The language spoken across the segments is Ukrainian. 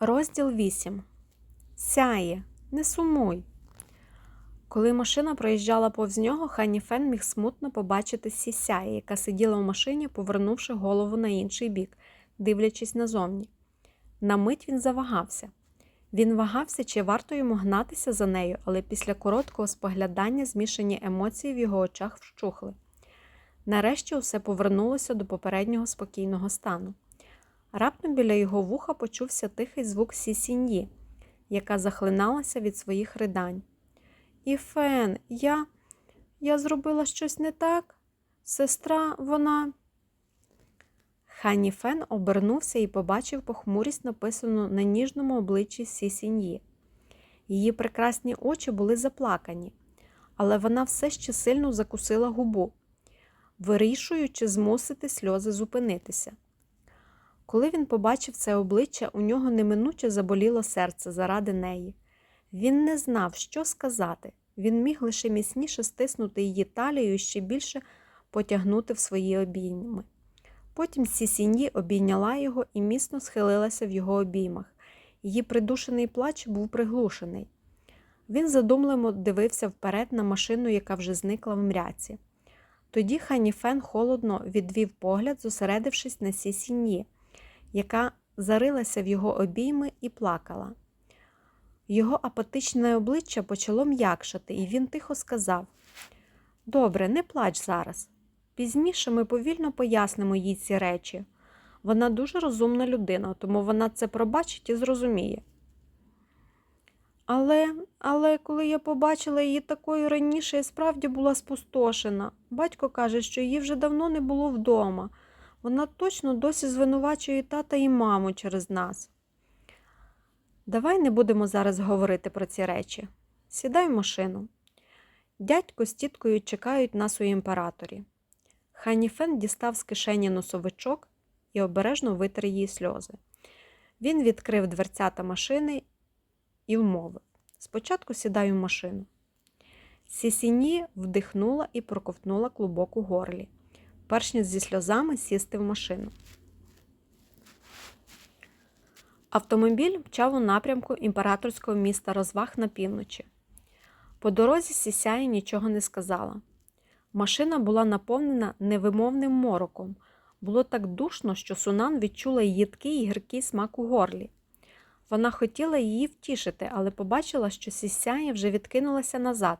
Розділ 8. Сяє, не сумуй. Коли машина проїжджала повз нього, Хані Фен міг смутно побачити Сі Сяє, яка сиділа в машині, повернувши голову на інший бік, дивлячись назовні. На мить він завагався. Він вагався, чи варто йому гнатися за нею, але після короткого споглядання змішані емоції в його очах вщухли. Нарешті усе повернулося до попереднього спокійного стану. Раптом біля його вуха почувся тихий звук сісіньї, яка захлиналася від своїх ридань. Іфен, я. я зробила щось не так? Сестра, вона. Хані Фен обернувся і побачив похмурість, написану на ніжному обличчі Сісіньї. Її прекрасні очі були заплакані, але вона все ще сильно закусила губу, вирішуючи змусити сльози зупинитися. Коли він побачив це обличчя, у нього неминуче заболіло серце заради неї. Він не знав, що сказати. Він міг лише міцніше стиснути її талію і ще більше потягнути в свої обійми. Потім Сісіньї обійняла його і міцно схилилася в його обіймах. Її придушений плач був приглушений. Він задумливо дивився вперед на машину, яка вже зникла в мряці. Тоді Хані Фен холодно відвів погляд, зосередившись на Сісіньї, яка зарилася в його обійми і плакала. Його апатичне обличчя почало м'якшати, і він тихо сказав: Добре, не плач зараз. Пізніше ми повільно пояснимо їй ці речі. Вона дуже розумна людина, тому вона це пробачить і зрозуміє. Але, але коли я побачила її такою раніше, я справді була спустошена. Батько каже, що її вже давно не було вдома. Вона точно досі звинувачує тата і маму через нас. Давай не будемо зараз говорити про ці речі. Сідай в машину. Дядько з тіткою чекають нас у імператорі. Ханіфен дістав з кишені носовичок і обережно витер її сльози. Він відкрив дверцята машини і вмовив спочатку сідай у машину. Сісіні вдихнула і проковтнула клубок у горлі, перш ніж зі сльозами сісти в машину. Автомобіль мчав у напрямку імператорського міста розваг на півночі. По дорозі сісяє нічого не сказала. Машина була наповнена невимовним мороком. Було так душно, що Сунан відчула їдкий і гіркий смак у горлі. Вона хотіла її втішити, але побачила, що сісяє вже відкинулася назад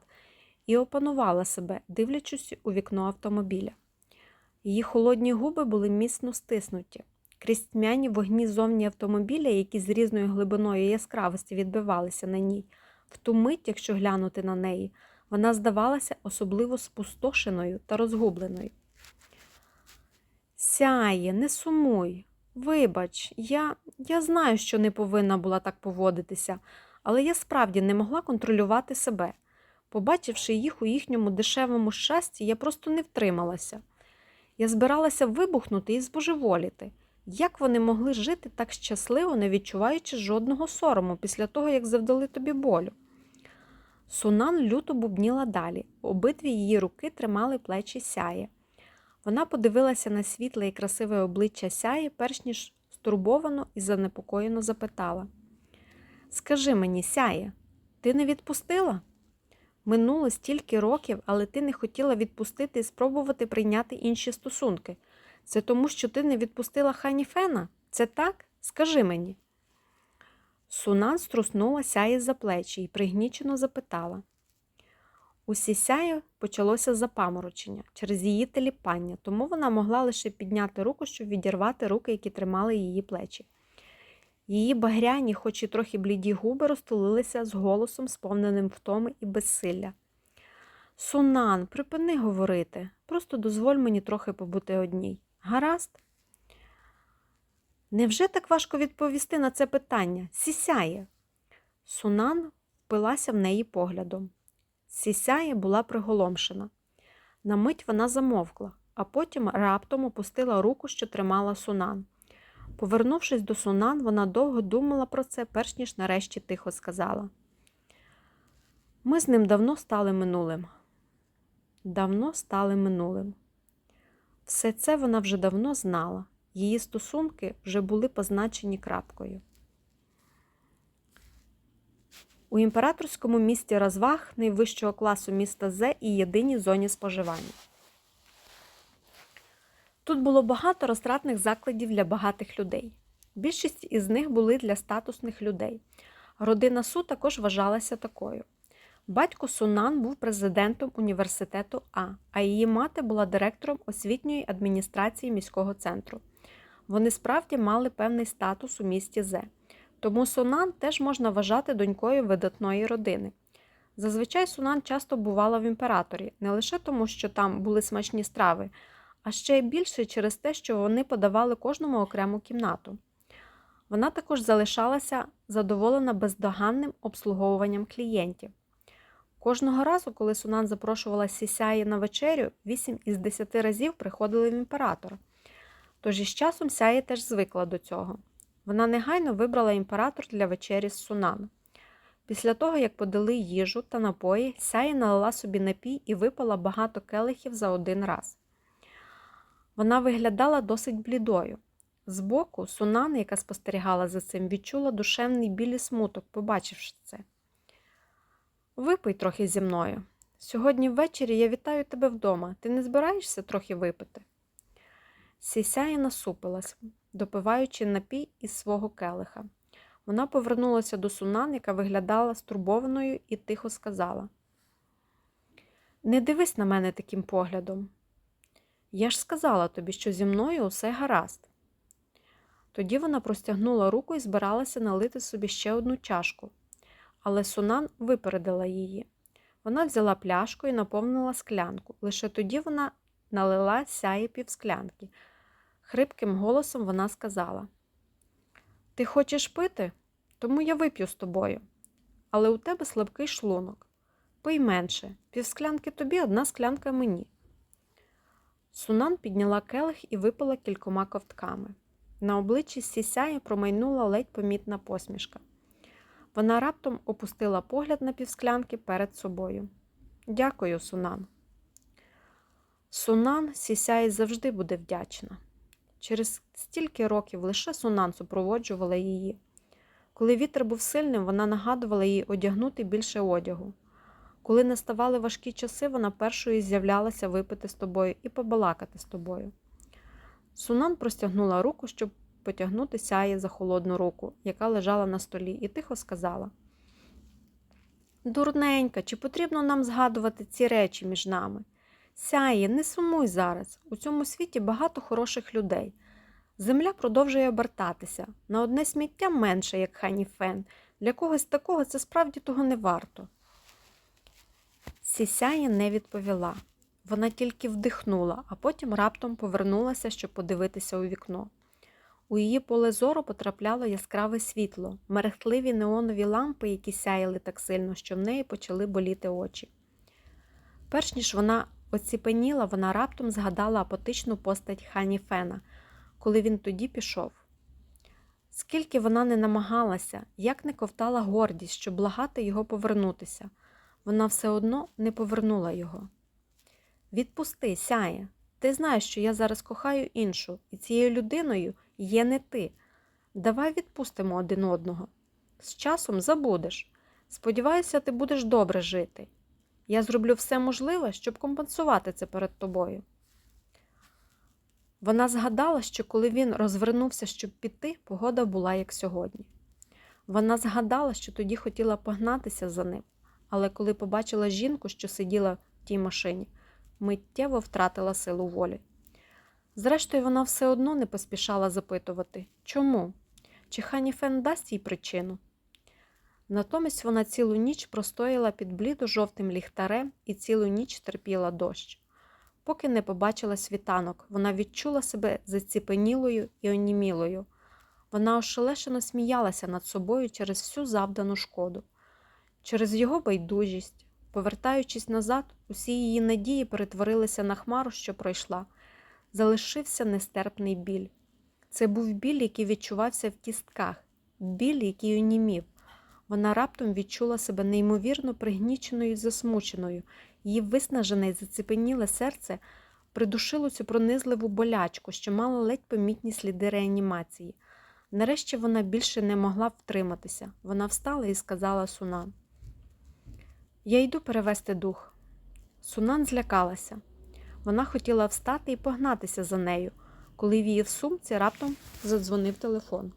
і опанувала себе, дивлячись у вікно автомобіля. Її холодні губи були міцно стиснуті. Крізь тьмяні вогні зовні автомобіля, які з різною глибиною яскравості відбивалися на ній, в ту мить, якщо глянути на неї, вона здавалася особливо спустошеною та розгубленою. Сяє, не сумуй. Вибач, я, я знаю, що не повинна була так поводитися, але я справді не могла контролювати себе. Побачивши їх у їхньому дешевому щасті, я просто не втрималася. Я збиралася вибухнути і збожеволіти. Як вони могли жити так щасливо, не відчуваючи жодного сорому після того, як завдали тобі болю? Сунан люто бубніла далі, обидві її руки тримали плечі сяє. Вона подивилася на світле і красиве обличчя сяє, перш ніж стурбовано і занепокоєно запитала: Скажи мені, сяє, ти не відпустила? Минуло стільки років, але ти не хотіла відпустити і спробувати прийняти інші стосунки. Це тому, що ти не відпустила хані Фена? Це так? Скажи мені. Сунан струснула сяє за плечі і пригнічено запитала. У сісяє почалося запаморочення через її теліпання, тому вона могла лише підняти руку, щоб відірвати руки, які тримали її плечі. Її багряні, хоч і трохи бліді губи, розтулилися з голосом, сповненим втоми і безсилля. Сунан, припини говорити, просто дозволь мені трохи побути одній. Гаразд? Невже так важко відповісти на це питання? Сісяє. Сунан впилася в неї поглядом. Сісяє була приголомшена. На мить вона замовкла, а потім раптом опустила руку, що тримала сунан. Повернувшись до сунан, вона довго думала про це, перш ніж нарешті тихо сказала. Ми з ним давно стали минулим. Давно стали минулим. Все це вона вже давно знала. Її стосунки вже були позначені крапкою. У імператорському місті розваг найвищого класу міста Зе і єдиній зоні споживання. Тут було багато розтратних закладів для багатих людей. Більшість із них були для статусних людей. Родина Су також вважалася такою. Батько Сунан був президентом університету А, а її мати була директором освітньої адміністрації міського центру. Вони справді мали певний статус у місті Зе. Тому Сунан теж можна вважати донькою видатної родини. Зазвичай Сунан часто бувала в імператорі, не лише тому, що там були смачні страви, а ще й більше через те, що вони подавали кожному окрему кімнату. Вона також залишалася задоволена бездоганним обслуговуванням клієнтів. Кожного разу, коли Сунан запрошувала Сісяї на вечерю, 8 із 10 разів приходили в імператора. Тож із часом Сяї теж звикла до цього. Вона негайно вибрала імператор для вечері з Сунан. Після того, як подали їжу та напої, Сяї налила собі напій і випила багато келихів за один раз. Вона виглядала досить блідою. Збоку Сунан, яка спостерігала за цим, відчула душевний біль і смуток, побачивши це. Випий трохи зі мною. Сьогодні ввечері я вітаю тебе вдома. Ти не збираєшся трохи випити? Сісяя насупилась, допиваючи напій із свого келиха. Вона повернулася до Сунан, яка виглядала стурбованою, і тихо сказала: Не дивись на мене таким поглядом. Я ж сказала тобі, що зі мною усе гаразд. Тоді вона простягнула руку і збиралася налити собі ще одну чашку, але Сунан випередила її. Вона взяла пляшку і наповнила склянку. Лише тоді вона налила сяє півсклянки. Хрипким голосом вона сказала: Ти хочеш пити? Тому я вип'ю з тобою. Але у тебе слабкий шлунок. Пий менше, півсклянки тобі, одна склянка мені. Сунан підняла келих і випила кількома ковтками. На обличчі Сісяї промайнула ледь помітна посмішка. Вона раптом опустила погляд на півсклянки перед собою. Дякую, Сунан. Сунан Сісяї завжди буде вдячна. Через стільки років лише Сунан супроводжувала її. Коли вітер був сильним, вона нагадувала їй одягнути більше одягу. Коли наставали важкі часи, вона першою з'являлася випити з тобою і побалакати з тобою. Сунан простягнула руку, щоб потягнути сяє за холодну руку, яка лежала на столі, і тихо сказала: Дурненька, чи потрібно нам згадувати ці речі між нами? Сяє, не сумуй зараз. У цьому світі багато хороших людей. Земля продовжує обертатися. На одне сміття менше, як Хані Фен. Для когось такого це справді того не варто. Сісяє не відповіла. Вона тільки вдихнула, а потім раптом повернулася, щоб подивитися у вікно. У її поле зору потрапляло яскраве світло, мерехтливі неонові лампи, які сяяли так сильно, що в неї почали боліти очі. Перш ніж вона оціпеніла, вона раптом згадала апатичну постать Хані Фена, коли він тоді пішов. Скільки вона не намагалася, як не ковтала гордість, щоб благати його повернутися, вона все одно не повернула його. Відпусти, сяє. Ти знаєш, що я зараз кохаю іншу, і цією людиною є не ти. Давай відпустимо один одного. З часом забудеш. Сподіваюся, ти будеш добре жити. Я зроблю все можливе, щоб компенсувати це перед тобою. Вона згадала, що коли він розвернувся, щоб піти, погода була як сьогодні. Вона згадала, що тоді хотіла погнатися за ним, але коли побачила жінку, що сиділа в тій машині, миттєво втратила силу волі. Зрештою, вона все одно не поспішала запитувати чому? Чи Хані Фен дасть їй причину? Натомість вона цілу ніч простояла під блідо-жовтим ліхтарем і цілу ніч терпіла дощ. Поки не побачила світанок, вона відчула себе заціпенілою і онімілою. Вона ошелешено сміялася над собою через всю завдану шкоду, через його байдужість. Повертаючись назад, усі її надії перетворилися на хмару, що пройшла. Залишився нестерпний біль. Це був біль, який відчувався в кістках, біль, який онімів. Вона раптом відчула себе неймовірно пригніченою і засмученою. Її виснажене і зацепеніле серце придушило цю пронизливу болячку, що мала ледь помітні сліди реанімації. Нарешті вона більше не могла втриматися. Вона встала і сказала Сунан. Я йду перевести дух. Сунан злякалася. Вона хотіла встати і погнатися за нею, коли в її в сумці раптом задзвонив телефон.